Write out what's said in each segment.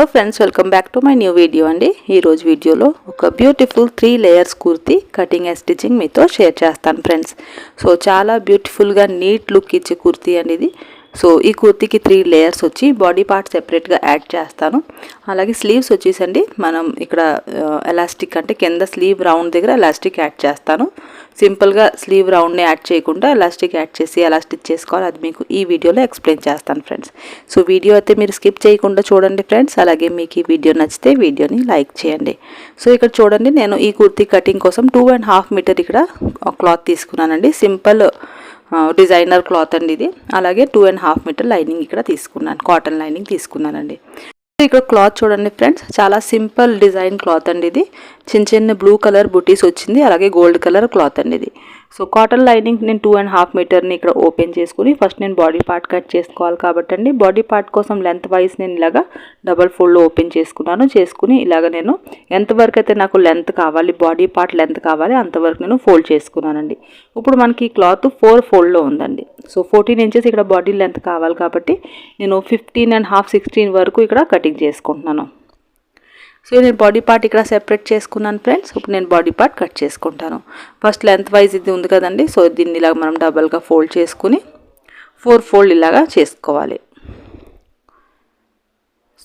Hello friends welcome back to my new video అండి. ఈరోజు వీడియోలో ఒక beautiful three layers kurti cutting and stitching మీతో షేర్ చేస్తాను ఫ్రెండ్స్ సో చాలా బ్యూటిఫుల్గా నీట్ లుక్ ఇచ్చే కుర్తీ అండి ఇది. సో ఈ కుర్తీకి త్రీ లేయర్స్ వచ్చి బాడీ పార్ట్ సెపరేట్గా యాడ్ చేస్తాను. అలాగే స్లీవ్స్ వచ్చేసండి. మనం ఇక్కడ ఎలాస్టిక్ అంటే కింద స్లీవ్ రౌండ్ దగ్గర ఎలాస్టిక్ యాడ్ చేస్తాను. సింపుల్గా స్లీవ్ రౌండ్ని యాడ్ చేయకుండా ఎలాస్టిక్ యాడ్ చేసి ఎలా స్టిచ్ చేసుకోవాలి. అది మీకు ఈ వీడియోలో ఎక్స్ప్లెయిన్ చేస్తాను ఫ్రెండ్స్ సో వీడియో అయితే మీరు స్కిప్ చేయకుండా చూడండి ఫ్రెండ్స్ అలాగే మీకు ఈ వీడియో నచ్చితే వీడియోని లైక్ చేయండి. సో ఇక్కడ చూడండి నేను ఈ కుర్తీ కటింగ్ కోసం టూ అండ్ హాఫ్ మీటర్ ఇక్కడ క్లాత్ తీసుకున్నానండి. సింపుల్ డిజైనర్ క్లాత్ అండి ఇది. అలాగే two and half metre lining ఇక్కడ తీసుకున్నాను. కాటన్ లైనింగ్ తీసుకున్నానండి. ఇక్కడ క్లాత్ చూడండి ఫ్రెండ్స్. చాలా సింపుల్ డిజైన్ క్లాత్ అండి ఇది. చిన్న చిన్న బ్లూ కలర్ బుటీస్ వచ్చింది. అలాగే గోల్డ్ కలర్ క్లాత్ అండి ఇది. సో కాటన్ లైనింగ్ నేను టూ అండ్ హాఫ్ మీటర్ని ఇక్కడ ఓపెన్ చేసుకుని ఫస్ట్ నేను బాడీ పార్ట్ కట్ చేసుకోవాలి కాబట్టి అండి బాడీ పార్ట్ కోసం లెంత్ వైజ్ నేను ఇలాగా డబల్ ఫోల్డ్ ఓపెన్ చేసుకున్నాను. చేసుకుని ఇలాగ నేను ఎంతవరకు అయితే నాకు లెంత్ కావాలి బాడీ పార్ట్ లెంత్ కావాలి అంతవరకు నేను ఫోల్డ్ చేసుకున్నానండి. ఇప్పుడు మనకి క్లాత్ ఫోర్ ఫోల్డ్లో ఉందండి. సో ఫోర్టీన్ ఇంచెస్ ఇక్కడ బాడీ లెంత్ కావాలి కాబట్టి నేను ఫిఫ్టీన్ అండ్ హాఫ్ సిక్స్టీన్ వరకు ఇక్కడ కటింగ్ చేసుకుంటున్నాను. సో నేను బాడీ పార్ట్ ఇక్కడ సెపరేట్ చేసుకున్నాను ఫ్రెండ్స్ ఇప్పుడు నేను బాడీ పార్ట్ కట్ చేసుకుంటాను. ఫస్ట్ లెంత్ వైజ్ ఇది ఉంది కదండి. సో దీన్ని ఇలాగ మనం డబల్గా ఫోల్డ్ చేసుకుని ఫోర్ ఫోల్డ్ ఇలాగా చేసుకోవాలి.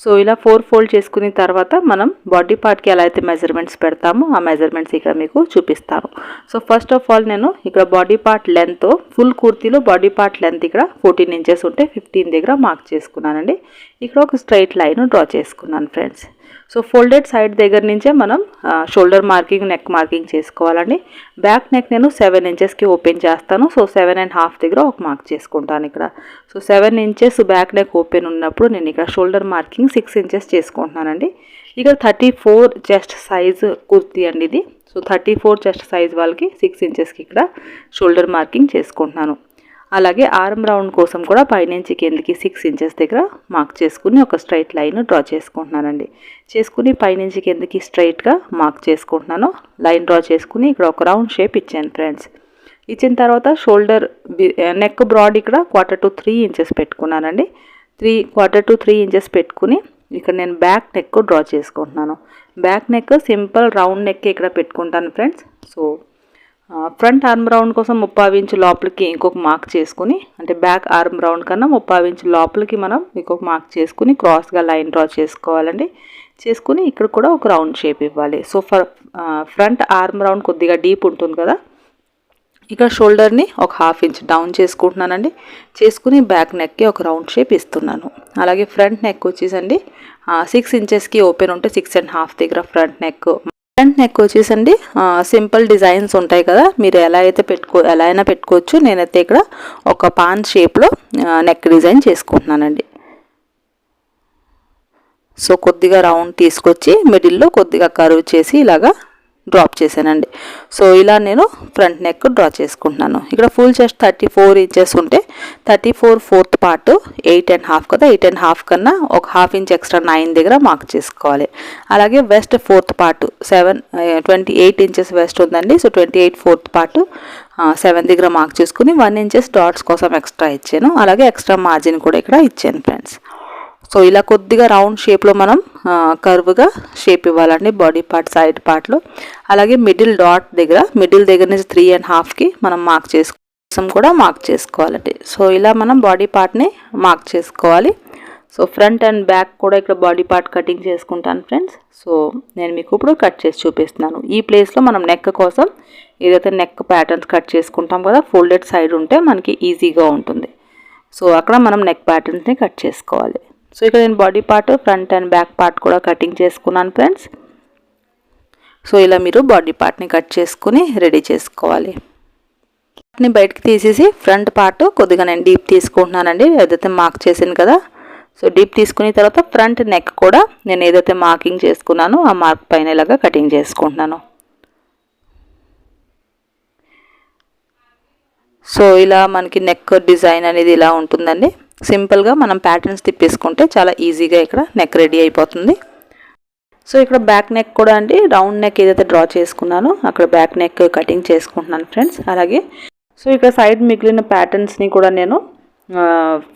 సో ఇలా ఫోర్ ఫోల్డ్ చేసుకున్న తర్వాత మనం బాడీ పార్ట్కి ఎలా అయితే మెజర్మెంట్స్ పెడతామో ఆ మెజర్మెంట్స్ ఇక్కడ మీకు చూపిస్తాను. సో ఫస్ట్ ఆఫ్ ఆల్ నేను ఇక్కడ బాడీ పార్ట్ లెంత్ ఫుల్ కుర్తీలో బాడీ పార్ట్ లెంత్ ఇక్కడ ఫోర్టీన్ ఇంచెస్ ఉంటే ఫిఫ్టీన్ దగ్గర మార్క్ చేసుకున్నానండి. ఇక్కడ ఒక స్ట్రైట్ లైన్ డ్రా చేసుకున్నాను ఫ్రెండ్స్ సో ఫోల్డెడ్ సైడ్ దగ్గర నుంచే మనం షోల్డర్ మార్కింగ్ నెక్ మార్కింగ్ చేసుకోవాలండి. బ్యాక్ నెక్ నేను సెవెన్ ఇంచెస్కి ఓపెన్ చేస్తాను. సో సెవెన్ అండ్ హాఫ్ దగ్గర ఒక మార్క్ చేసుకుంటాను ఇక్కడ. So seven inches back neck open ఉన్నప్పుడు నేను ఇక్కడ షోల్డర్ మార్కింగ్ సిక్స్ ఇంచెస్ చేసుకుంటున్నానండి. ఇక్కడ thirty four chest size kurti అండి ఇది. So thirty four chest size వాళ్ళకి సిక్స్ ఇంచెస్కి ఇక్కడ షోల్డర్ మార్కింగ్ చేసుకుంటున్నాను. అలాగే ఆర్మ్ రౌండ్ కోసం కూడా పైనుంచి కిందకి సిక్స్ ఇంచెస్ దగ్గర మార్క్ చేసుకుని ఒక స్ట్రైట్ లైన్ డ్రా చేసుకుంటున్నానండి. చేసుకుని పైనుంచి కిందకి స్ట్రైట్గా మార్క్ చేసుకుంటున్నాను. లైన్ డ్రా చేసుకుని ఇక్కడ ఒక రౌండ్ షేప్ ఇచ్చాను ఫ్రెండ్స్ ఇచ్చిన తర్వాత షోల్డర్ నెక్ బ్రాడ్ ఇక్కడ క్వార్టర్ టు త్రీ ఇంచెస్ పెట్టుకున్నానండి. Three quarter to three inches పెట్టుకుని ఇక్కడ నేను బ్యాక్ నెక్ డ్రా చేసుకుంటున్నాను. Back neck simple round neck ఇక్కడ పెట్టుకుంటాను friends so front arm round కోసం ముప్పై ఇంచు లోపలికి ఇంకొక మార్క్ చేసుకుని అంటే బ్యాక్ ఆర్మ్ రౌండ్ కన్నా ముప్పై ఇంచు లోపలికి మనం ఇంకొక మార్క్ చేసుకుని క్రాస్గా లైన్ డ్రా చేసుకోవాలండి. చేసుకుని ఇక్కడ కూడా ఒక రౌండ్ షేప్ ఇవ్వాలి. So for front arm round కొద్దిగా డీప్ ఉంటుంది కదా. ఇక్కడ షోల్డర్ని ఒక హాఫ్ ఇంచ్ డౌన్ చేసుకుంటున్నానండి. చేసుకుని బ్యాక్ నెక్కి ఒక రౌండ్ షేప్ ఇస్తున్నాను. అలాగే ఫ్రంట్ నెక్ వచ్చేసండి. సిక్స్ ఇంచెస్కి ఓపెన్ ఉంటే సిక్స్ అండ్ హాఫ్ దగ్గర ఫ్రంట్ నెక్ ఫ్రంట్ నెక్ వచ్చేసండి సింపుల్ డిజైన్స్ ఉంటాయి కదా. మీరు ఎలా అయితే పెట్టుకో ఎలా అయినా పెట్టుకోవచ్చు. నేనైతే ఇక్కడ ఒక పాన్ షేప్లో నెక్ డిజైన్ చేసుకుంటున్నానండి. సో కొద్దిగా రౌండ్ తీసుకొచ్చి మిడిల్లో కొద్దిగా కరువు చేసి ఇలాగా డ్రాప్ చేశానండి. సో ఇలా నేను ఫ్రంట్ నెక్ డ్రా చేసుకుంటున్నాను. ఇక్కడ full chest thirty four inches ఉంటే thirty four fourth part eight and half కదా ఎయిట్ అండ్ హాఫ్ కన్నా ఒక హాఫ్ ఇంచ్ ఎక్స్ట్రా నైన్ దగ్గర మార్క్ చేసుకోవాలి. అలాగే waist fourth part seven twenty eight inches waist ఉందండి. So twenty eight fourth part seven దగ్గర mark చేసుకుని వన్ ఇంచెస్ డాట్స్ కోసం ఎక్స్ట్రా ఇచ్చాను. అలాగే ఎక్స్ట్రా మార్జిన్ కూడా ఇక్కడ ఇచ్చాను ఫ్రెండ్స్. సో ఇలా కొద్దిగా రౌండ్ షేప్లో మనం కర్వ్గా షేప్ ఇవ్వాలండి బాడీ పార్ట్ సైడ్ పార్ట్లో. అలాగే మిడిల్ డాట్ దగ్గర మిడిల్ దగ్గర నుంచి త్రీ అండ్ హాఫ్కి మనం మార్క్ చేసుకోసం కూడా మార్క్ చేసుకోవాలండి. సో ఇలా మనం బాడీ పార్ట్ని మార్క్ చేసుకోవాలి. సో ఫ్రంట్ అండ్ బ్యాక్ కూడా ఇక్కడ బాడీ పార్ట్ కటింగ్ చేసుకుంటాను ఫ్రెండ్స్. సో నేను మీకు ఇప్పుడు కట్ చేసి చూపిస్తున్నాను. ఈ ప్లేస్లో మనం నెక్ కోసం ఏదైతే నెక్ ప్యాటర్న్స్ కట్ చేసుకుంటాం కదా ఫోల్డెడ్ సైడ్ ఉంటే మనకి ఈజీగా ఉంటుంది. సో అక్కడ మనం నెక్ ప్యాటర్న్స్ని కట్ చేసుకోవాలి. సో ఇక్కడ నేను body part front and back part కూడా కటింగ్ చేసుకున్నాను ఫ్రెండ్స్ సో ఇలా మీరు బాడీ పార్ట్ని కట్ చేసుకుని రెడీ చేసుకోవాలి. పార్ట్ని బయటకు తీసేసి ఫ్రంట్ పార్ట్ కొద్దిగా నేను డీప్ తీసుకుంటున్నానండి. ఏదైతే మార్క్ చేసాను కదా సో డీప్ తీసుకున్న తర్వాత ఫ్రంట్ నెక్ కూడా నేను ఏదైతే మార్కింగ్ చేసుకున్నానో ఆ మార్క్ పైన ఇలాగా కటింగ్ చేసుకుంటున్నాను. సో ఇలా మనకి నెక్ డిజైన్ అనేది ఇలా ఉంటుందండి. సింపుల్గా మనం ప్యాటర్న్స్ తిప్పేసుకుంటే చాలా ఈజీగా ఇక్కడ నెక్ రెడీ అయిపోతుంది. సో ఇక్కడ బ్యాక్ నెక్ కూడా అండి. రౌండ్ నెక్ ఏదైతే డ్రా చేసుకున్నానో అక్కడ బ్యాక్ నెక్ కటింగ్ చేసుకుంటున్నాను ఫ్రెండ్స్. అలాగే సో ఇక్కడ సైడ్ మిగిలిన ప్యాటర్న్స్ని కూడా నేను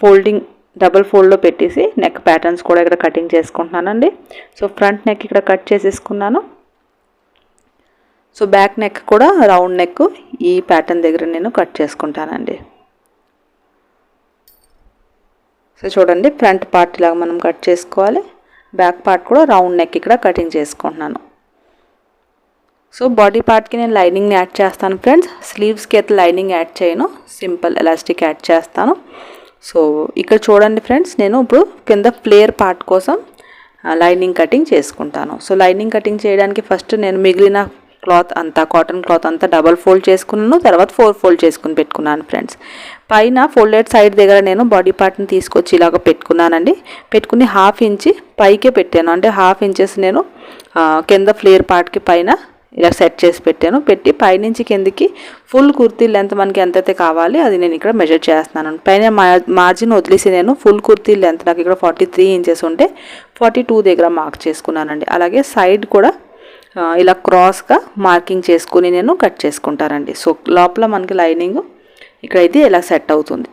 ఫోల్డింగ్ డబల్ ఫోల్డ్లో పెట్టేసి నెక్ ప్యాటర్న్స్ కూడా ఇక్కడ కటింగ్ చేసుకుంటున్నానండి. సో ఫ్రంట్ నెక్ ఇక్కడ కట్ చేసేసుకున్నాను. సో బ్యాక్ నెక్ కూడా రౌండ్ నెక్ ఈ ప్యాటర్న్ దగ్గర నేను కట్ చేసుకుంటానండి. సో చూడండి ఫ్రంట్ పార్ట్ ఇలాగ మనం కట్ చేసుకోవాలి. బ్యాక్ పార్ట్ కూడా రౌండ్ నెక్ ఇక్కడ కటింగ్ చేసుకుంటున్నాను. సో బాడీ పార్ట్కి నేను లైనింగ్ని యాడ్ చేస్తాను ఫ్రెండ్స్. స్లీవ్స్కి అయితే లైనింగ్ యాడ్ చేయను. సింపుల్ ఎలాస్టిక్ యాడ్ చేస్తాను. సో ఇక్కడ చూడండి ఫ్రెండ్స్ నేను ఇప్పుడు కింద ఫ్లేయర్ పార్ట్ కోసం లైనింగ్ కటింగ్ చేసుకుంటాను. సో లైనింగ్ కటింగ్ చేయడానికి ఫస్ట్ నేను మిగిలిన క్లాత్ అంతా కాటన్ క్లాత్ అంతా డబల్ ఫోల్డ్ చేసుకున్నాను తర్వాత ఫోర్ ఫోల్డ్ చేసుకుని పెట్టుకున్నాను ఫ్రెండ్స్. పైన ఫోల్డెడ్ సైడ్ దగ్గర నేను బాడీ పార్ట్ని తీసుకొచ్చి ఇలాగ పెట్టుకున్నానండి. పెట్టుకుని హాఫ్ ఇంచి పైకే పెట్టాను. అంటే హాఫ్ ఇంచెస్ నేను కింద ఫ్లేయర్ పార్ట్కి పైన ఇలా సెట్ చేసి పెట్టాను. పెట్టి పైనుంచి కిందికి ఫుల్ కుర్తీ లెంత్ మనకి ఎంతైతే కావాలి అది నేను ఇక్కడ మెజర్ చేస్తున్నాను. పైన మార్జిన్ వదిలేసి నేను ఫుల్ కుర్తీ లెంత్ నాకు ఇక్కడ ఫార్టీ త్రీ ఇంచెస్ ఉంటే ఫార్టీ టూ దగ్గర మార్క్ చేసుకున్నానండి. అలాగే సైడ్ కూడా ఇలా క్రాస్గా మార్కింగ్ చేసుకుని నేను కట్ చేసుకుంటానండి. సో లోపల మనకి లైనింగ్ ఇక్కడైతే ఇలా సెట్ అవుతుంది.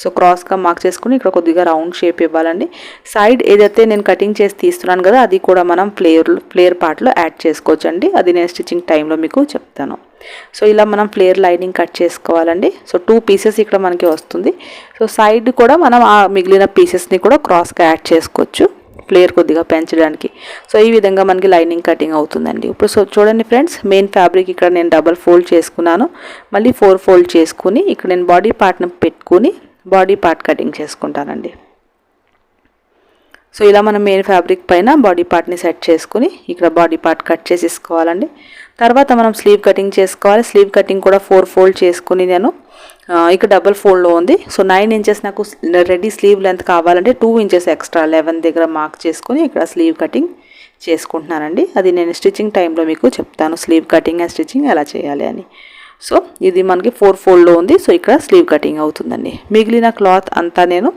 సో క్రాస్గా మార్క్ చేసుకుని ఇక్కడ కొద్దిగా రౌండ్ షేప్ ఇవ్వాలండి. సైడ్ ఏదైతే నేను కటింగ్ చేసి తీస్తున్నాను కదా అది కూడా మనం ఫ్లేయర్ ఫ్లేయర్ పార్ట్లో యాడ్ చేసుకోవచ్చండి. అది నేను స్టిచ్చింగ్ టైంలో మీకు చెప్తాను. సో ఇలా మనం ఫ్లేయర్ లైనింగ్ కట్ చేసుకోవాలండి. సో టూ పీసెస్ ఇక్కడ మనకి వస్తుంది. సో సైడ్ కూడా మనం ఆ మిగిలిన పీసెస్ని కూడా క్రాస్గా యాడ్ చేసుకోవచ్చు. ఫ్లేయర్ కొద్దిగా పెంచడానికి. సో ఈ విధంగా మనకి లైనింగ్ కటింగ్ అవుతుందండి. ఇప్పుడు సో చూడండి ఫ్రెండ్స్ మెయిన్ ఫ్యాబ్రిక్ ఇక్కడ నేను డబల్ ఫోల్డ్ చేసుకున్నాను. మళ్ళీ ఫోర్ ఫోల్డ్ చేసుకుని ఇక్కడ నేను బాడీ పార్ట్ని పెట్టుకుని బాడీ పార్ట్ కటింగ్ చేసుకుంటానండి. సో ఇలా మనం మెయిన్ ఫ్యాబ్రిక్ పైన బాడీ పార్ట్ని సెట్ చేసుకుని ఇక్కడ బాడీ పార్ట్ కట్ చేసేసుకోవాలండి. తర్వాత మనం స్లీవ్ కటింగ్ చేసుకోవాలి. స్లీవ్ కటింగ్ కూడా ఫోర్ ఫోల్డ్ చేసుకుని నేను ఇక్కడ డబల్ ఫోల్డ్లో ఉంది. సో నైన్ ఇంచెస్ నాకు రెడీ స్లీవ్ లెంత్ కావాలంటే టూ ఇంచెస్ ఎక్స్ట్రా లెవెన్ దగ్గర మార్క్ చేసుకుని ఇక్కడ స్లీవ్ కటింగ్ చేసుకుంటున్నానండి. అది నేను స్టిచ్చింగ్ టైంలో మీకు చెప్తాను. స్లీవ్ కటింగ్ అండ్ స్టిచ్చింగ్ ఎలా చేయాలి అని. సో ఇది మనకి ఫోర్ ఫోల్డ్లో ఉంది. సో ఇక్కడ స్లీవ్ కటింగ్ అవుతుందండి. మిగిలిన క్లాత్ అంతా నేను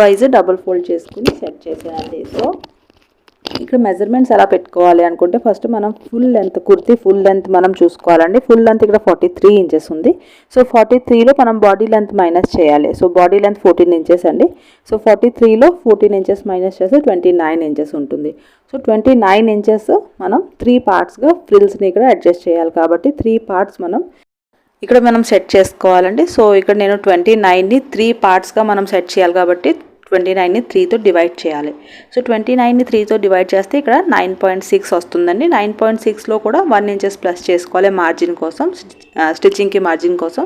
వైజ్ డబుల్ ఫోల్డ్ చేసుకుని సెట్ చేసానండి సో ఇక్కడ మెజర్మెంట్స్ ఎలా పెట్టుకోవాలి అనుకుంటే ఫస్ట్ మనం full length kurti full length మనం చూసుకోవాలండి. ఫుల్ లెంత్ ఇక్కడ ఫార్టీ త్రీ ఇంచెస్ ఉంది. సో ఫార్టీ త్రీలో మనం బాడీ లెంత్ మైనస్ చేయాలి. So body length fourteen inches అండి. సో ఫార్టీ త్రీలో ఫోర్టీన్ ఇంచెస్ మైనస్ చేస్తే ట్వంటీ నైన్ ఇంచెస్ ఉంటుంది సో ట్వంటీ నైన్ ఇంచెస్ మనం త్రీ పార్ట్స్గా ఫ్రిల్స్ని ఇక్కడ అడ్జస్ట్ చేయాలి కాబట్టి త్రీ పార్ట్స్ మనం ఇక్కడ మనం సెట్ చేసుకోవాలండి. సో ఇక్కడ నేను ట్వంటీ నైన్ని త్రీ పార్ట్స్గా మనం సెట్ చేయాలి కాబట్టి ట్వంటీ నైన్ని త్రీతో డివైడ్ చేయాలి. సో ట్వంటీ నైన్ని త్రీతో డివైడ్ చేస్తే ఇక్కడ నైన్ పాయింట్ సిక్స్ వస్తుందండి. నైన్ పాయింట్ సిక్స్లో కూడా వన్ ఇంచెస్ ప్లస్ చేసుకోవాలి మార్జిన్ కోసం స్టిచ్చింగ్కి మార్జిన్ కోసం.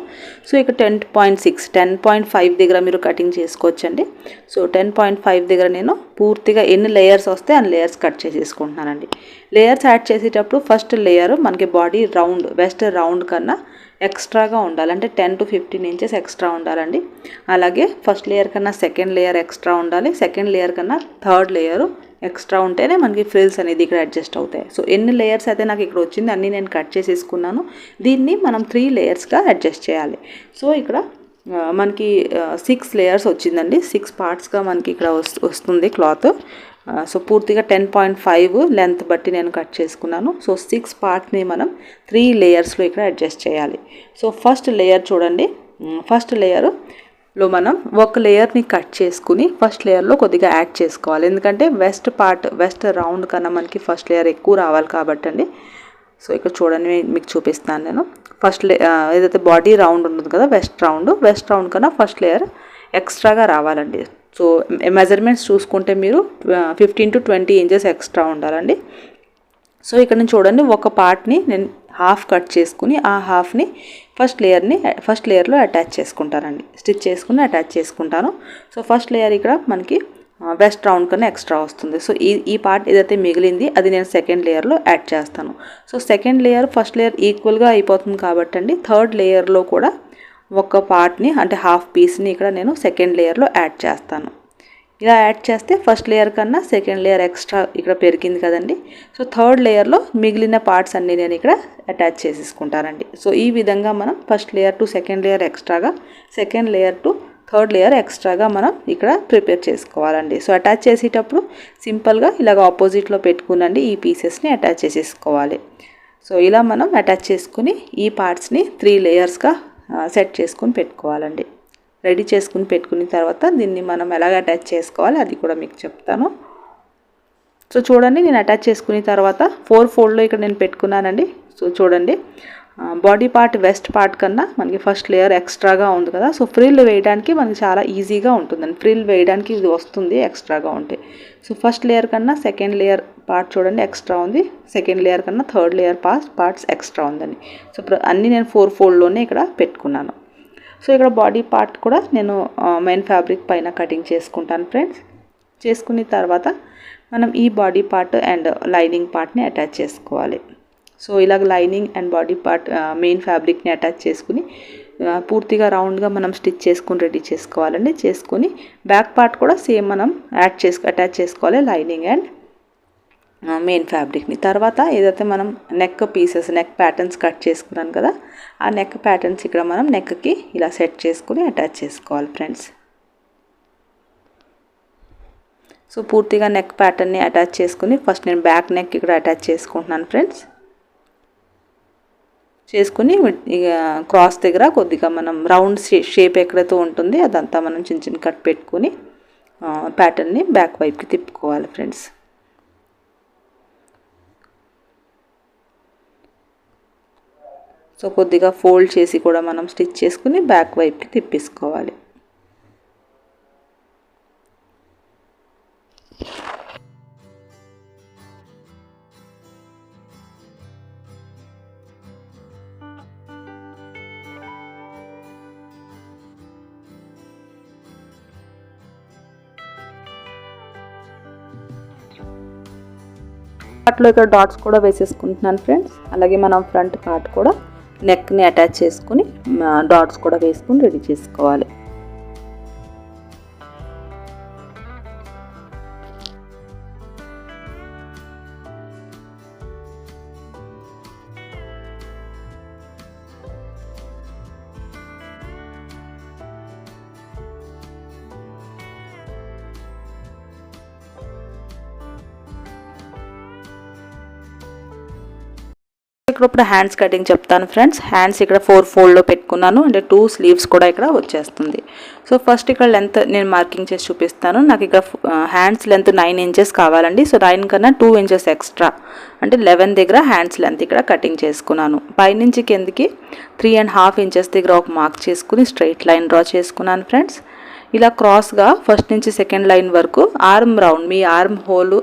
సో ఇక్కడ ten point six ten point five దగ్గర మీరు కటింగ్ చేసుకోవచ్చండి. సో టెన్ పాయింట్ ఫైవ్ దగ్గర నేను పూర్తిగా ఎన్ని లేయర్స్ వస్తే అన్ని లేయర్స్ కట్ చేసేసుకుంటున్నానండి. లేయర్స్ యాడ్ చేసేటప్పుడు ఫస్ట్ లేయర్ మనకి బాడీ రౌండ్ వెస్ట్ రౌండ్ కన్నా ఎక్స్ట్రాగా ఉండాలి. అంటే ten to fifteen inches extra ఉండాలండి. అలాగే ఫస్ట్ లేయర్ కన్నా సెకండ్ లేయర్ ఎక్స్ట్రా ఉండాలి. సెకండ్ లేయర్ కన్నా థర్డ్ లేయర్ ఎక్స్ట్రా ఉంటేనే మనకి ఫ్రిల్స్ అనేది ఇక్కడ అడ్జస్ట్ అవుతాయి. సో ఎన్ని లేయర్స్ అయితే నాకు ఇక్కడ వచ్చింది అన్నీ నేను కట్ చేసేసుకున్నాను. దీన్ని మనం త్రీ లేయర్స్గా అడ్జస్ట్ చేయాలి. సో ఇక్కడ మనకి సిక్స్ లేయర్స్ వచ్చిందండి. సిక్స్ పార్ట్స్గా మనకి ఇక్కడ వస్తుంది క్లాత్. సో పూర్తిగా టెన్ పాయింట్ ఫైవ్ లెంత్ బట్టి నేను కట్ చేసుకున్నాను. సో సిక్స్ పార్ట్ని మనం త్రీ లేయర్స్లో ఇక్కడ అడ్జస్ట్ చేయాలి. సో ఫస్ట్ లేయర్ చూడండి. ఫస్ట్ లేయర్లో మనం ఒక లేయర్ని కట్ చేసుకుని ఫస్ట్ లేయర్లో కొద్దిగా యాడ్ చేసుకోవాలి. ఎందుకంటే వెస్ట్ పార్ట్ వెస్ట్ రౌండ్ కన్నా మనకి ఫస్ట్ లేయర్ ఎక్కువ రావాలి కాబట్టి అండి సో ఇక్కడ చూడండి మీకు చూపిస్తాను నేను. ఫస్ట్ లే ఏదైతే బాడీ రౌండ్ ఉంటుంది కదా వెస్ట్ రౌండ్ వెస్ట్ రౌండ్ కన్నా ఫస్ట్ లేయర్ ఎక్స్ట్రాగా రావాలండి. సో మెజర్మెంట్స్ చూసుకుంటే మీరు fifteen to twenty inches extra ఉండాలండి. సో ఇక్కడ నేను చూడండి ఒక పార్ట్ని నేను హాఫ్ కట్ చేసుకుని ఆ హాఫ్ని ఫస్ట్ లేయర్ని ఫస్ట్ లేయర్లో అటాచ్ చేసుకుంటానండి. స్టిచ్ చేసుకుని అటాచ్ చేసుకుంటాను. సో ఫస్ట్ లేయర్ ఇక్కడ మనకి వెస్ట్ రౌండ్ కన్నా ఎక్స్ట్రా వస్తుంది. సో ఈ ఈ పార్ట్ ఏదైతే మిగిలింది అది నేను సెకండ్ లేయర్లో యాడ్ చేస్తాను. So second layer first layer ఈక్వల్గా అయిపోతుంది కాబట్టి అండి థర్డ్ లేయర్లో కూడా ఒక పార్ట్ని అంటే హాఫ్ పీస్ని ఇక్కడ నేను సెకండ్ లేయర్లో యాడ్ చేస్తాను. ఇలా యాడ్ చేస్తే ఫస్ట్ లేయర్ కన్నా సెకండ్ లేయర్ ఎక్స్ట్రా ఇక్కడ పెరిగింది కదండి. సో థర్డ్ లేయర్లో మిగిలిన పార్ట్స్ అన్నీ నేను ఇక్కడ అటాచ్ చేసేసుకుంటానండి. సో ఈ విధంగా మనం first layer to second layer ఎక్స్ట్రాగా second layer to third layer ఎక్స్ట్రాగా మనం ఇక్కడ ప్రిపేర్ చేసుకోవాలండి. సో అటాచ్ చేసేటప్పుడు సింపుల్గా ఇలాగ ఆపోజిట్లో పెట్టుకునండి ఈ పీసెస్ని అటాచ్ చేసేసుకోవాలి. సో ఇలా మనం అటాచ్ చేసుకుని ఈ పార్ట్స్ని త్రీ లేయర్స్గా సెట్ చేసుకొని పెట్టుకోవాలండి. రెడీ చేసుకుని పెట్టుకున్న తర్వాత దీన్ని మనం ఎలాగ అటాచ్ చేసుకోవాలి అది కూడా మీకు చెప్తాను. సో చూడండి నేను అటాచ్ చేసుకున్న తర్వాత ఫోర్ ఫోల్డ్లో ఇక్కడ నేను పెట్టుకున్నానండి. సో చూడండి బాడీ పార్ట్ వెస్ట్ పార్ట్ కన్నా మనకి ఫస్ట్ లేయర్ ఎక్స్ట్రాగా ఉంది కదా. సో ఫ్రిల్ వేయడానికి మనకి చాలా ఈజీగా ఉంటుందండి. ఫ్రిల్ వేయడానికి ఇది వస్తుంది ఎక్స్ట్రాగా ఉంటే. సో ఫస్ట్ లేయర్ కన్నా సెకండ్ లేయర్ పార్ట్ చూడండి ఎక్స్ట్రా ఉంది. సెకండ్ లేయర్ కన్నా third layer part parts extra ఉందని సో అన్నీ నేను ఫోర్ ఫోల్డ్లోనే ఇక్కడ పెట్టుకున్నాను. సో ఇక్కడ బాడీ పార్ట్ కూడా నేను మెయిన్ ఫ్యాబ్రిక్ పైన కటింగ్ చేసుకుంటాను ఫ్రెండ్స్ చేసుకున్న తర్వాత మనం ఈ బాడీ పార్ట్ అండ్ లైనింగ్ పార్ట్ని అటాచ్ చేసుకోవాలి. సో ఇలాగ lining and body part main ఫ్యాబ్రిక్ని attach చేసుకుని పూర్తిగా రౌండ్గా మనం స్టిచ్ చేసుకుని రెడీ చేసుకోవాలండి. చేసుకొని బ్యాక్ పార్ట్ కూడా సేమ్ మనం యాడ్ చేసుకు అటాచ్ చేసుకోవాలి లైనింగ్ అండ్ మెయిన్ ఫ్యాబ్రిక్ని. తర్వాత ఏదైతే మనం neck pieces neck patterns cut చేసుకున్నాను కదా ఆ నెక్ ప్యాటర్న్స్ ఇక్కడ మనం నెక్కి ఇలా సెట్ చేసుకుని అటాచ్ చేసుకోవాలి ఫ్రెండ్స్. సో పూర్తిగా నెక్ ప్యాటర్న్ని అటాచ్ చేసుకుని ఫస్ట్ నేను బ్యాక్ నెక్ ఇక్కడ అటాచ్ చేసుకుంటున్నాను ఫ్రెండ్స్. చేసుకుని ఇక క్రాస్ దగ్గర కొద్దిగా మనం రౌండ్ షేప్ ఎక్కడైతే ఉంటుంది అదంతా మనం చిన్న చిన్న కట్ పెట్టుకుని ప్యాటర్న్ని బ్యాక్ వైపుకి తిప్పుకోవాలి ఫ్రెండ్స్. సో కొద్దిగా ఫోల్డ్ చేసి కూడా మనం స్టిచ్ చేసుకుని బ్యాక్ వైపుకి తిప్పేసుకోవాలి. పార్ట్లో ఇక్కడ డాట్స్ కూడా వేసేసుకుంటున్నాను ఫ్రెండ్స్ అలాగే మనం ఫ్రంట్ పార్ట్ కూడా నెక్ని అటాచ్ చేసుకుని డాట్స్ కూడా వేసుకుని రెడీ చేసుకోవాలి. ఇక్కడ ఇప్పుడు హ్యాండ్స్ కటింగ్ చెప్తాను ఫ్రెండ్స్ హ్యాండ్స్ ఇక్కడ ఫోర్ ఫోల్డ్లో పెట్టుకున్నాను. అంటే టూ స్లీవ్స్ కూడా ఇక్కడ వచ్చేస్తుంది. సో ఫస్ట్ ఇక్కడ లెంత్ నేను మార్కింగ్ చేసి చూపిస్తాను. నాకు ఇక్కడ హ్యాండ్స్ లెంత్ నైన్ ఇంచెస్ కావాలండి. సో నైన్ కన్నా టూ ఇంచెస్ ఎక్స్ట్రా అంటే లెవెన్ దగ్గర హ్యాండ్స్ లెంత్ ఇక్కడ కటింగ్ చేసుకున్నాను. పైనుంచి కిందకి త్రీ అండ్ హాఫ్ ఇంచెస్ దగ్గర ఒక మార్క్ చేసుకుని స్ట్రైట్ లైన్ డ్రా చేసుకున్నాను ఫ్రెండ్స్ ఇలా క్రాస్గా ఫస్ట్ నుంచి సెకండ్ లైన్ వరకు ఆర్మ్ రౌండ్ మీ ఆర్మ్ హోల్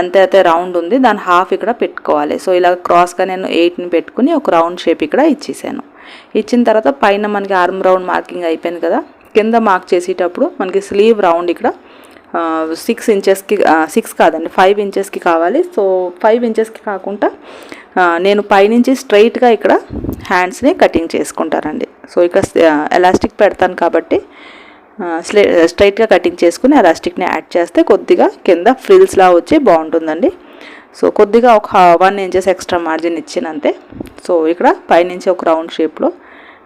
ఎంత అయితే రౌండ్ ఉంది. దాని హాఫ్ ఇక్కడ పెట్టుకోవాలి. సో ఇలా క్రాస్గా నేను ఎయిట్ని పెట్టుకుని ఒక రౌండ్ షేప్ ఇక్కడ ఇచ్చేసాను. ఇచ్చిన తర్వాత పైన మనకి ఆర్మ్ రౌండ్ మార్కింగ్ అయిపోయింది కదా కింద మార్క్ చేసేటప్పుడు మనకి స్లీవ్ రౌండ్ ఇక్కడ సిక్స్ ఇంచెస్కి సిక్స్ కాదండి ఫైవ్ ఇంచెస్కి కావాలి. సో ఫైవ్ ఇంచెస్కి కాకుండా నేను పైనుంచి స్ట్రైట్గా ఇక్కడ హ్యాండ్స్ని కటింగ్ చేసుకుంటానండి. సో ఇక్కడ ఎలాస్టిక్ పెడతాను కాబట్టి స్లే స్ట్రైట్గా కటింగ్ చేసుకుని ఎలాస్టిక్ని యాడ్ చేస్తే కొద్దిగా కింద ఫ్రిల్స్లా వచ్చి బాగుంటుందండి. సో కొద్దిగా ఒక వన్ ఇంచెస్ ఎక్స్ట్రా మార్జిన్ ఇచ్చినంతే. సో ఇక్కడ పైనుంచి ఒక రౌండ్ షేప్లో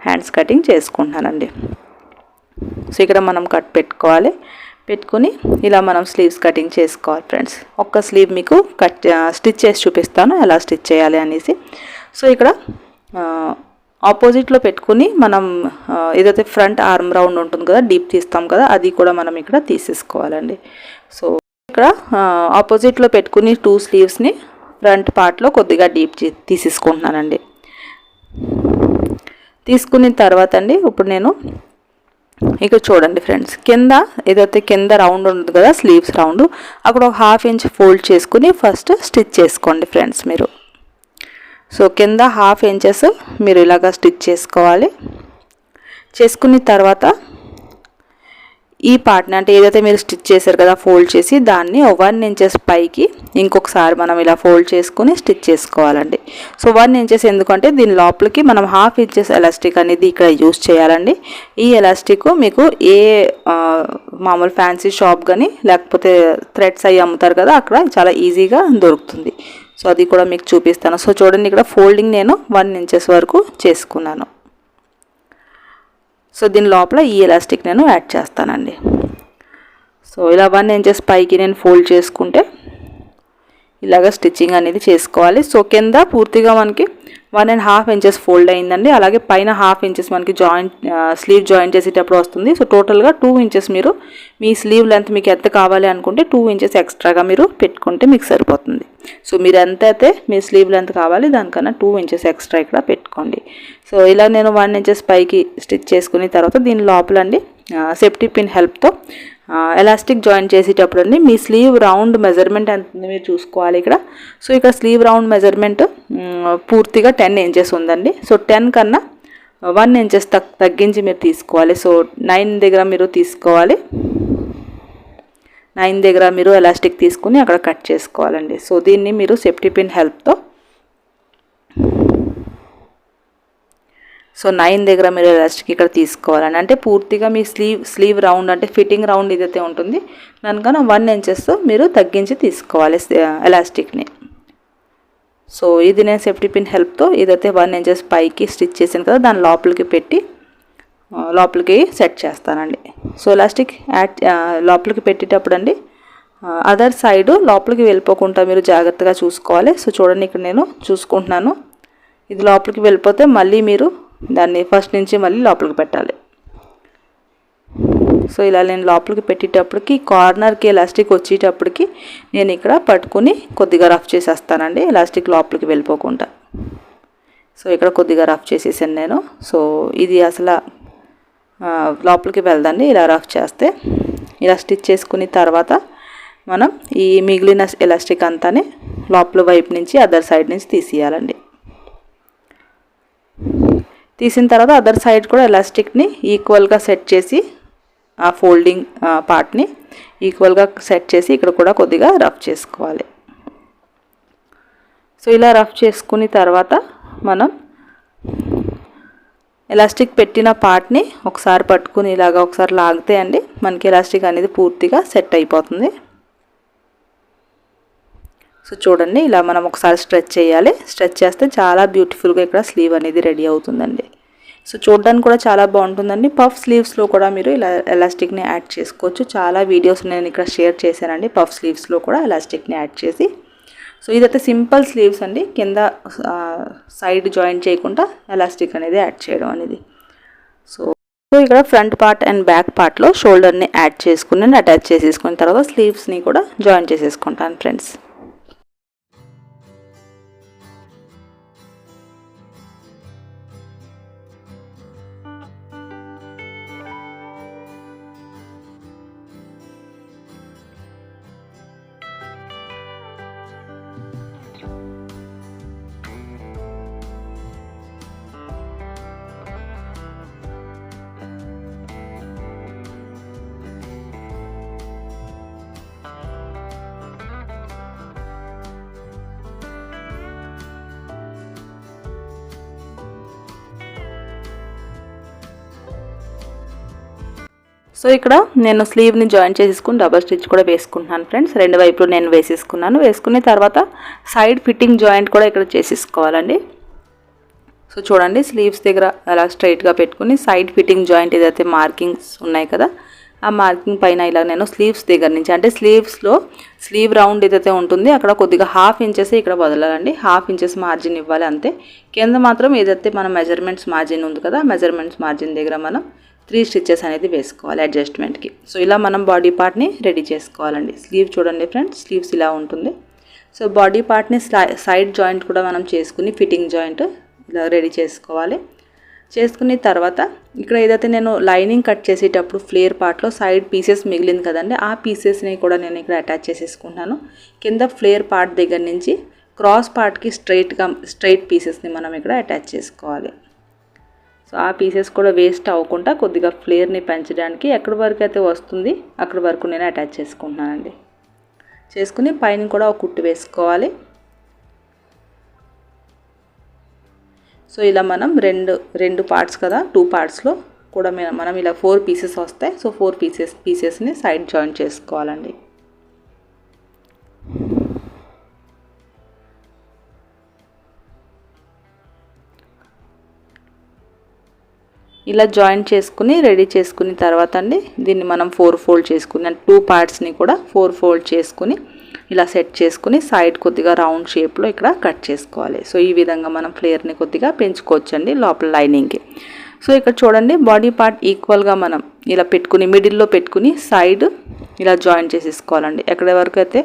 హ్యాండ్స్ కటింగ్ చేసుకుంటున్నానండి. సో ఇక్కడ మనం కట్ పెట్టుకోవాలి. పెట్టుకుని ఇలా మనం స్లీవ్స్ కటింగ్ చేసుకోవాలి ఫ్రెండ్స్. ఒక్క స్లీవ్ మీకు కట్ స్టిచ్ చేసి చూపిస్తాను ఎలా స్టిచ్ చేయాలి అనేసి. సో ఇక్కడ ఆపోజిట్లో పెట్టుకుని మనం ఏదైతే ఫ్రంట్ ఆర్మ్ రౌండ్ ఉంటుంది కదా డీప్ తీస్తాం కదా అది కూడా మనం ఇక్కడ తీసేసుకోవాలండి. సో ఇక్కడ ఆపోజిట్లో పెట్టుకుని టూ స్లీవ్స్ని ఫ్రంట్ పార్ట్లో కొద్దిగా డీప్ తీసేసుకుంటున్నానండి. తీసుకున్న తర్వాత అండి ఇప్పుడు నేను ఇక చూడండి ఫ్రెండ్స్ కింద ఏదైతే కింద రౌండ్ ఉంటుంది కదా స్లీవ్స్ రౌండ్ అక్కడ ఒక హాఫ్ ఇంచ్ ఫోల్డ్ చేసుకుని ఫస్ట్ స్టిచ్ చేసుకోండి ఫ్రెండ్స్ మీరు. సో కింద హాఫ్ ఇంచెస్ మీరు ఇలాగా స్టిచ్ చేసుకోవాలి. చేసుకున్న తర్వాత ఈ పార్ట్ని అంటే ఏదైతే మీరు స్టిచ్ చేశారు కదా ఫోల్డ్ చేసి దాన్ని వన్ ఇంచెస్ పైకి ఇంకొకసారి మనం ఇలా ఫోల్డ్ చేసుకుని స్టిచ్ చేసుకోవాలండి. సో వన్ ఇంచెస్ ఎందుకంటే దీని లోపలికి మనం హాఫ్ ఇంచెస్ ఎలాస్టిక్ అనేది ఇక్కడ యూస్ చేయాలండి. ఈ ఎలాస్టిక్ మీకు ఏ మామూలు ఫ్యాన్సీ షాప్ కానీ లేకపోతే థ్రెడ్స్ అవి అమ్ముతారు కదా అక్కడ చాలా ఈజీగా దొరుకుతుంది. సో అది కూడా మీకు చూపిస్తాను. సో చూడండి ఇక్కడ ఫోల్డింగ్ నేను వన్ ఇంచెస్ వరకు చేసుకున్నాను. సో దీని లోపల ఈ ఎలాస్టిక్ నేను యాడ్ చేస్తానండి. సో ఇలా వన్ ఇంచెస్ పైకి నేను ఫోల్డ్ చేసుకుంటే ఇలాగ స్టిచ్చింగ్ అనేది చేసుకోవాలి. సో కింద పూర్తిగా మనకి one and half inches fold అయిందండి. అలాగే పైన హాఫ్ ఇంచెస్ మనకి జాయింట్ స్లీవ్ జాయింట్ చేసేటప్పుడు వస్తుంది. సో టోటల్గా టూ ఇంచెస్ మీరు మీ స్లీవ్ లెంత్ మీకు ఎంత కావాలి అనుకుంటే టూ ఇంచెస్ ఎక్స్ట్రాగా మీరు పెట్టుకుంటే మీకు సరిపోతుంది. సో మీరు ఎంత అయితే మీ స్లీవ్ లెంత్ కావాలి దానికన్నా టూ ఇంచెస్ ఎక్స్ట్రా ఇక్కడ పెట్టుకోండి. సో ఇలా నేను వన్ ఇంచెస్ పైకి స్టిచ్ చేసుకున్న తర్వాత దీని లోపలండి సేఫ్టీ పిన్ హెల్ప్తో ఎలాస్టిక్ జాయిన్ చేసేటప్పుడు అండి మీ స్లీవ్ రౌండ్ మెజర్మెంట్ ఎంత మీరు చూసుకోవాలి ఇక్కడ. సో ఇక్కడ స్లీవ్ రౌండ్ మెజర్మెంట్ పూర్తిగా టెన్ ఇంచెస్ ఉందండి. సో టెన్ కన్నా వన్ ఇంచెస్ తగ్గించి మీరు తీసుకోవాలి. సో నైన్ దగ్గర మీరు తీసుకోవాలి. నైన్ దగ్గర మీరు ఎలాస్టిక్ తీసుకుని అక్కడ కట్ చేసుకోవాలండి. సో దీన్ని మీరు సేఫ్టీ పిన్ హెల్ప్తో సో నైన్ దగ్గర మీరు రెస్ట్కి ఇక్కడ తీసుకోవాలని. అంటే పూర్తిగా మీ స్లీవ్ స్లీవ్ రౌండ్ అంటే ఫిట్టింగ్ రౌండ్ ఏదైతే ఉంటుంది. దానికన్నా వన్ ఇంచెస్ మీరు తగ్గించి తీసుకోవాలి ఎలాస్టిక్ని సో ఇది నేను సేఫ్టీ పిన్ హెల్ప్తో ఇదైతే వన్ ఇంచెస్ పైకి స్టిచ్ చేసాను కదా దాని లోపలికి పెట్టి లోపలికి సెట్ చేస్తానండి. సో ఎలాస్టిక్ యాడ్ లోపలికి పెట్టేటప్పుడు అండి అదర్ సైడ్ లోపలికి వెళ్ళిపోకుండా మీరు జాగ్రత్తగా చూసుకోవాలి. సో చూడండి ఇక్కడ నేను చూసుకుంటున్నాను. ఇది లోపలికి వెళ్ళిపోతే మళ్ళీ మీరు దాన్ని ఫస్ట్ నుంచి మళ్ళీ లోపలికి పెట్టాలి. సో ఇలా నేను లోపలికి పెట్టేటప్పటికి కార్నర్కి ఎలాస్టిక్ వచ్చేటప్పటికి నేను ఇక్కడ పట్టుకుని కొద్దిగా రఫ్ చేసేస్తానండి. ఎలాస్టిక్ లోపలికి వెళ్ళిపోకుండా. సో ఇక్కడ కొద్దిగా రఫ్ చేసేసాను నేను. సో ఇది అసలు లోపలికి వెళ్దండి. ఇలా రఫ్ చేస్తే ఇలా స్టిచ్ చేసుకుని తర్వాత మనం ఈ మిగిలిన ఎలాస్టిక్ అంతానే లోపల వైపు నుంచి అదర్ సైడ్ నుంచి తీసేయాలండి. తీసిన తర్వాత అదర్ సైడ్ కూడా ఎలాస్టిక్ని ఈక్వల్గా సెట్ చేసి ఆ ఫోల్డింగ్ పార్ట్ని ఈక్వల్గా సెట్ చేసి ఇక్కడ కూడా కొద్దిగా రఫ్ చేసుకోవాలి. సో ఇలా రఫ్ చేసుకుని తర్వాత మనం ఎలాస్టిక్ పెట్టిన పార్ట్ని ఒకసారి పట్టుకుని ఇలాగా ఒకసారి లాగితే అండి మనకి ఎలాస్టిక్ అనేది పూర్తిగా సెట్ అయిపోతుంది. సో చూడండి ఇలా మనం ఒకసారి స్ట్రెచ్ చేయాలి. స్ట్రెచ్ చేస్తే చాలా బ్యూటిఫుల్గా ఇక్కడ స్లీవ్ అనేది రెడీ అవుతుందండి. సో చూడడానికి కూడా చాలా బాగుంటుందండి. పఫ్ స్లీవ్స్లో కూడా మీరు ఇలా ఎలాస్టిక్ని యాడ్ చేసుకోవచ్చు. చాలా వీడియోస్ నేను ఇక్కడ షేర్ చేశానండి. పఫ్ స్లీవ్స్లో కూడా ఎలాస్టిక్ని యాడ్ చేసి. సో ఇదైతే సింపుల్ స్లీవ్స్ అండి. కింద సైడ్ జాయిన్ చేయకుండా ఎలాస్టిక్ అనేది యాడ్ చేయడం అనేది. సో సో ఇక్కడ ఫ్రంట్ పార్ట్ అండ్ బ్యాక్ పార్ట్లో షోల్డర్ని యాడ్ చేసుకుని అటాచ్ చేసేసుకున్న తర్వాత స్లీవ్స్ని కూడా జాయిన్ చేసేసుకుంటాను ఫ్రెండ్స్. you సో ఇక్కడ నేను స్లీవ్ని జాయిన్ చేసేసుకుని డబల్ స్టిచ్ కూడా వేసుకుంటున్నాను ఫ్రెండ్స్ రెండు వైపులు నేను వేసేసుకున్నాను. వేసుకున్న తర్వాత సైడ్ ఫిట్టింగ్ జాయింట్ కూడా ఇక్కడ చేసేసుకోవాలండి. సో చూడండి స్లీవ్స్ దగ్గర అలా స్ట్రైట్గా పెట్టుకుని సైడ్ ఫిట్టింగ్ జాయింట్ ఏదైతే మార్కింగ్స్ ఉన్నాయి కదా ఆ మార్కింగ్ పైన ఇలా నేను స్లీవ్స్ దగ్గర నుంచి అంటే స్లీవ్స్లో స్లీవ్ రౌండ్ ఏదైతే ఉంటుంది అక్కడ కొద్దిగా హాఫ్ ఇంచెస్ ఇక్కడ వదలాలండి. హాఫ్ ఇంచెస్ మార్జిన్ ఇవ్వాలి అంతే. కింద మాత్రం ఏదైతే మన మెజర్మెంట్స్ మార్జిన్ ఉంది కదా మెజర్మెంట్స్ మార్జిన్ దగ్గర మనం త్రీ స్టిచ్చెస్ అనేది వేసుకోవాలి అడ్జస్ట్మెంట్కి. సో ఇలా మనం బాడీ పార్ట్ని రెడీ చేసుకోవాలండి. స్లీవ్ చూడండి ఫ్రెండ్స్ స్లీవ్స్ ఇలా ఉంటుంది. సో బాడీ పార్ట్ని సైడ్ జాయింట్ కూడా మనం చేసుకుని ఫిట్టింగ్ జాయింట్ ఇలా రెడీ చేసుకోవాలి. చేసుకున్న తర్వాత ఇక్కడ ఏదైతే నేను లైనింగ్ కట్ చేసేటప్పుడు ఫ్లేర్ పార్ట్లో సైడ్ పీసెస్ మిగిలింది కదండి ఆ పీసెస్ని కూడా నేను ఇక్కడ అటాచ్ చేసేసుకుంటాను కింద ఫ్లేర్ పార్ట్ దగ్గర నుంచి క్రాస్ పార్ట్కి స్ట్రైట్గా స్ట్రైట్ పీసెస్ని మనం ఇక్కడ అటాచ్ చేసుకోవాలి. సో ఆ పీసెస్ కూడా వేస్ట్ అవ్వకుండా కొద్దిగా ఫ్లేర్ని పెంచడానికి ఎక్కడి వరకు అయితే వస్తుంది అక్కడి వరకు నేను అటాచ్ చేసుకుంటున్నానండి. చేసుకుని పైన కూడా ఒక కుట్టు వేసుకోవాలి. సో ఇలా మనం రెండు రెండు పార్ట్స్ కదా టూ పార్ట్స్లో కూడా మనం ఇలా ఫోర్ పీసెస్ వస్తాయి. సో ఫోర్ పీసెస్ పీసెస్ని సైడ్ జాయిన్ చేసుకోవాలండి. ఇలా జాయిన్ చేసుకుని రెడీ చేసుకుని తర్వాత అండి దీన్ని మనం ఫోర్ ఫోల్డ్ చేసుకుని టూ పార్ట్స్ని కూడా ఫోర్ ఫోల్డ్ చేసుకుని ఇలా సెట్ చేసుకుని సైడ్ కొద్దిగా రౌండ్ షేప్లో ఇక్కడ కట్ చేసుకోవాలి. సో ఈ విధంగా మనం ఫ్లేయర్ని కొద్దిగా పెంచుకోవచ్చండి లోపల లైనింగ్కి. సో ఇక్కడ చూడండి బాడీ పార్ట్ ఈక్వల్గా మనం ఇలా పెట్టుకుని మిడిల్లో పెట్టుకుని సైడ్ ఇలా జాయిన్ చేసేసుకోవాలండి. ఎక్కడి వరకు అయితే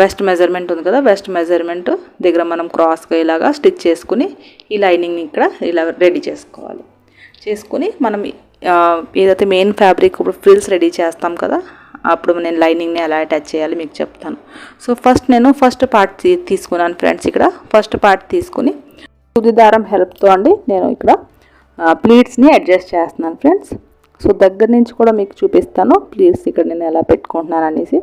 వెస్ట్ మెజర్మెంట్ ఉంది కదా వెస్ట్ మెజర్మెంట్ దగ్గర మనం క్రాస్గా ఇలాగా స్టిచ్ చేసుకుని ఈ లైనింగ్ని ఇక్కడ ఇలా రెడీ చేసుకోవాలి. చేసుకుని మనం ఏదైతే మెయిన్ ఫ్యాబ్రిక్ ఇప్పుడు ఫ్రిల్స్ రెడీ చేస్తాం కదా అప్పుడు నేను లైనింగ్ని ఎలా అటాచ్ చేయాలి మీకు చెప్తాను. సో ఫస్ట్ నేను ఫస్ట్ పార్ట్ తీసుకున్నాను ఫ్రెండ్స్ ఇక్కడ. ఫస్ట్ పార్ట్ తీసుకుని సూది దారం హెల్ప్తో అండి నేను ఇక్కడ ప్లీట్స్ని అడ్జస్ట్ చేస్తున్నాను ఫ్రెండ్స్ సో దగ్గర నుంచి కూడా మీకు చూపిస్తాను ప్లీట్స్ ఇక్కడ నేను ఎలా పెట్టుకుంటున్నాను అనేసి.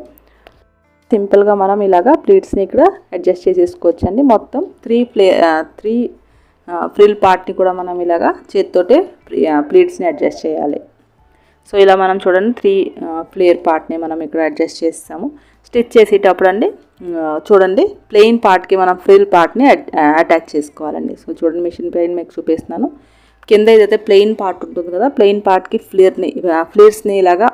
సింపుల్గా మనం ఇలాగా ప్లీట్స్ని ఇక్కడ అడ్జస్ట్ చేసేసుకోవచ్చండి. మొత్తం త్రీ ప్లే త్రీ ఫ్రిల్ పార్ట్ని కూడా మనం ఇలాగా చేతితోటే ప్లీట్స్ని అడ్జస్ట్ చేయాలి. సో ఇలా మనం చూడండి త్రీ ఫ్లేయర్ పార్ట్ని మనం ఇక్కడ అడ్జస్ట్ చేస్తాము. స్టిచ్ చేసేటప్పుడు అండి చూడండి ప్లెయిన్ పార్ట్కి మనం ఫ్రిల్ పార్ట్ని అటాచ్ చేసుకోవాలండి. సో చూడండి మిషన్ ప్లెయిన్ మీకు చూపిస్తున్నాను. కింద ఏదైతే ప్లెయిన్ పార్ట్ ఉంటుంది కదా ప్లెయిన్ పార్ట్కి ఫ్లేర్ని ఫ్లేర్స్ని ఇలాగా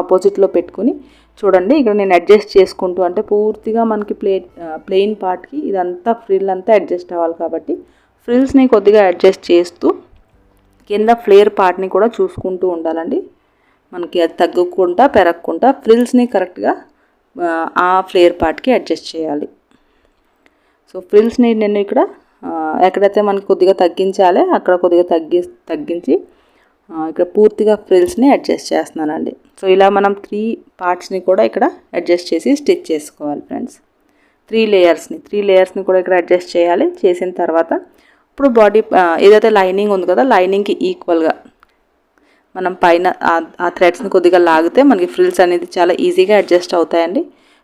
ఆపోజిట్లో పెట్టుకుని చూడండి ఇక్కడ నేను అడ్జస్ట్ చేసుకుంటూ అంటే పూర్తిగా మనకి ప్లే ప్లెయిన్ పార్ట్కి ఇదంతా ఫ్రిల్ అంతా అడ్జస్ట్ అవ్వాలి కాబట్టి ఫ్రిల్స్ని కొద్దిగా అడ్జస్ట్ చేస్తూ కింద ఫ్లేర్ పార్ట్ని కూడా చూసుకుంటూ ఉండాలండి. మనకి అది తగ్గకుండా పెరగకుండా ఫ్రిల్స్ని కరెక్ట్గా ఆ ఫ్లేర్ పార్ట్కి అడ్జస్ట్ చేయాలి. సో ఫ్రిల్స్ని నేను ఇక్కడ ఎక్కడైతే మనకి కొద్దిగా తగ్గించాలి అక్కడ కొద్దిగా తగ్గి తగ్గించి ఇక్కడ పూర్తిగా ఫ్రిల్స్ని అడ్జస్ట్ చేస్తున్నానండి. సో ఇలా మనం త్రీ పార్ట్స్ని కూడా ఇక్కడ అడ్జస్ట్ చేసి స్టిచ్ చేసుకోవాలి ఫ్రెండ్స్. త్రీ లేయర్స్ని త్రీ లేయర్స్ని కూడా ఇక్కడ అడ్జస్ట్ చేయాలి. చేసిన తర్వాత ఇప్పుడు బాడీ ఏదైతే లైనింగ్ ఉంది కదా లైనింగ్కి ఈక్వల్గా మనం పైన ఆ థ్రెడ్స్ని కొద్దిగా లాగితే మనకి ఫ్రిల్స్ అనేది చాలా ఈజీగా అడ్జస్ట్ అవుతాయండి.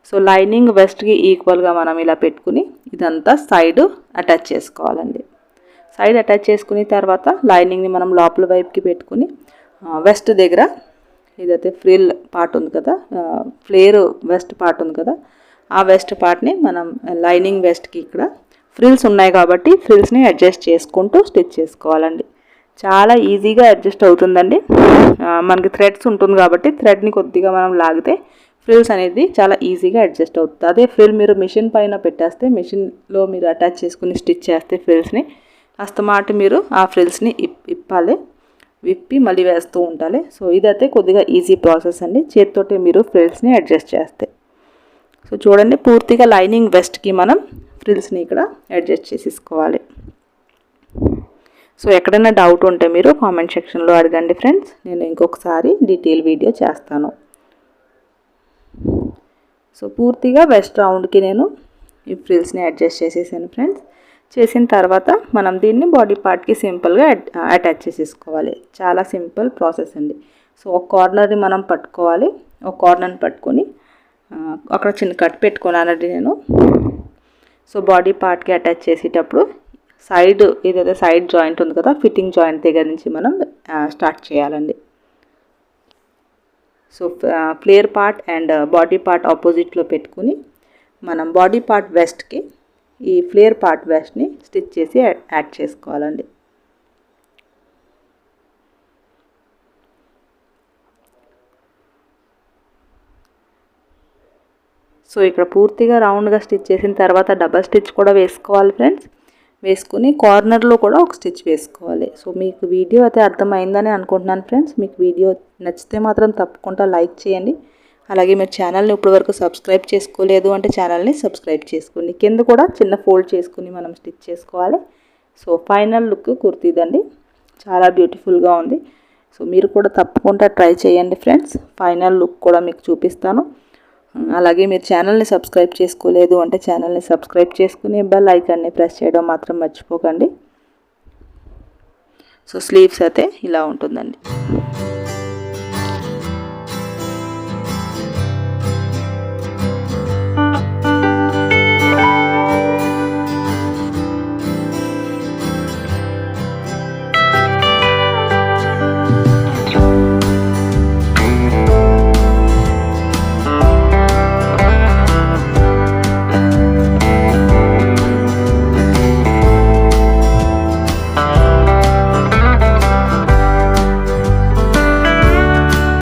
సో లైనింగ్ వెస్ట్కి ఈక్వల్గా మనం ఇలా పెట్టుకుని ఇదంతా సైడ్ అటాచ్ చేసుకోవాలండి. సైడ్ అటాచ్ చేసుకుని తర్వాత లైనింగ్ని మనం లోపల వైపుకి పెట్టుకుని వెస్ట్ దగ్గర ఏదైతే ఫ్రిల్ పార్ట్ ఉంది కదా ఫ్లేర్ వెస్ట్ పార్ట్ ఉంది కదా ఆ వెస్ట్ పార్ట్ని మనం లైనింగ్ వెస్ట్కి ఇక్కడ ఫ్రిల్స్ ఉన్నాయి కాబట్టి ఫ్రిల్స్ని అడ్జస్ట్ చేసుకుంటూ స్టిచ్ చేసుకోవాలండి. చాలా ఈజీగా అడ్జస్ట్ అవుతుందండి. మనకి థ్రెడ్స్ ఉంటుంది కాబట్టి థ్రెడ్ని కొద్దిగా మనం లాగితే ఫ్రిల్స్ అనేది చాలా ఈజీగా అడ్జస్ట్ అవుతుంది. అదే ఫ్రిల్ మీరు మిషన్ పైన పెట్టేస్తే మిషన్లో మీరు అటాచ్ చేసుకుని స్టిచ్ చేస్తే ఫ్రిల్స్ని అస్తమాట మీరు ఆ ఫ్రిల్స్ని ఇప్ ఇప్పాలి. విప్పి మళ్ళీ వేస్తూ ఉండాలి. సో ఇదైతే కొద్దిగా ఈజీ ప్రాసెస్ అండి. చేతితోటి మీరు ఫ్రిల్స్ని అడ్జస్ట్ చేస్తే. సో చూడండి పూర్తిగా లైనింగ్ వెస్ట్కి మనం ఫ్రిల్స్ని ఇక్కడ అడ్జస్ట్ చేసేసుకోవాలి. సో ఎక్కడైనా డౌట్ ఉంటే మీరు కామెంట్ సెక్షన్లో అడగండి ఫ్రెండ్స్. నేను ఇంకొకసారి డీటెయిల్ వీడియో చేస్తాను. సో పూర్తిగా వెస్ట్ రౌండ్కి నేను ఈ ఫ్రిల్స్ని అడ్జస్ట్ చేసేసాను ఫ్రెండ్స్. చేసిన తర్వాత మనం దీన్ని బాడీ పార్ట్కి సింపుల్గా అటాచ్ చేసేసుకోవాలి. చాలా సింపుల్ ప్రాసెస్ అండి. సో ఒక కార్నర్ని మనం పట్టుకోవాలి. ఒక కార్నర్ని పట్టుకొని అక్కడ చిన్న కట్ పెట్టుకున్నానండి నేను. సో బాడీ పార్ట్కి అటాచ్ చేసేటప్పుడు సైడ్ ఏదైతే సైడ్ జాయింట్ ఉంది కదా ఫిట్టింగ్ జాయింట్ దగ్గర నుంచి మనం స్టార్ట్ చేయాలండి. So flare part and body part ఆపోజిట్లో పెట్టుకుని మనం బాడీ పార్ట్ వెస్ట్కి ఈ ఫ్లేర్ పార్ట్ వెస్ట్ని స్టిచ్ చేసి యాడ్ చేసుకోవాలండి. సో ఇక్కడ పూర్తిగా రౌండ్గా స్టిచ్ చేసిన తర్వాత డబల్ స్టిచ్ కూడా వేసుకోవాలి ఫ్రెండ్స్. వేసుకుని కార్నర్లో కూడా ఒక స్టిచ్ వేసుకోవాలి. సో మీకు వీడియో అయితే అర్థమైందని అనుకుంటున్నాను ఫ్రెండ్స్. మీకు వీడియో నచ్చితే మాత్రం తప్పకుండా లైక్ చేయండి. అలాగే మీరు ఛానల్ని ఇప్పటివరకు సబ్స్క్రైబ్ చేసుకోలేదు అంటే ఛానల్ని సబ్స్క్రైబ్ చేసుకోండి. కింద కూడా చిన్న ఫోల్డ్ చేసుకుని మనం స్టిచ్ చేసుకోవాలి. సో ఫైనల్ లుక్ కుర్తీదండి. చాలా బ్యూటిఫుల్గా ఉంది. సో మీరు కూడా తప్పకుండా ట్రై చేయండి ఫ్రెండ్స్. ఫైనల్ లుక్ కూడా మీకు చూపిస్తాను. అలాగే మీరు ఛానల్ని సబ్స్క్రైబ్ చేసుకోలేదు అంటే ఛానల్ని సబ్స్క్రైబ్ చేసుకుని బెల్ ఐకాన్ని ప్రెస్ చేయడం మాత్రం మర్చిపోకండి. సో స్లీవ్స్ అయితే ఇలా ఉంటుందండి.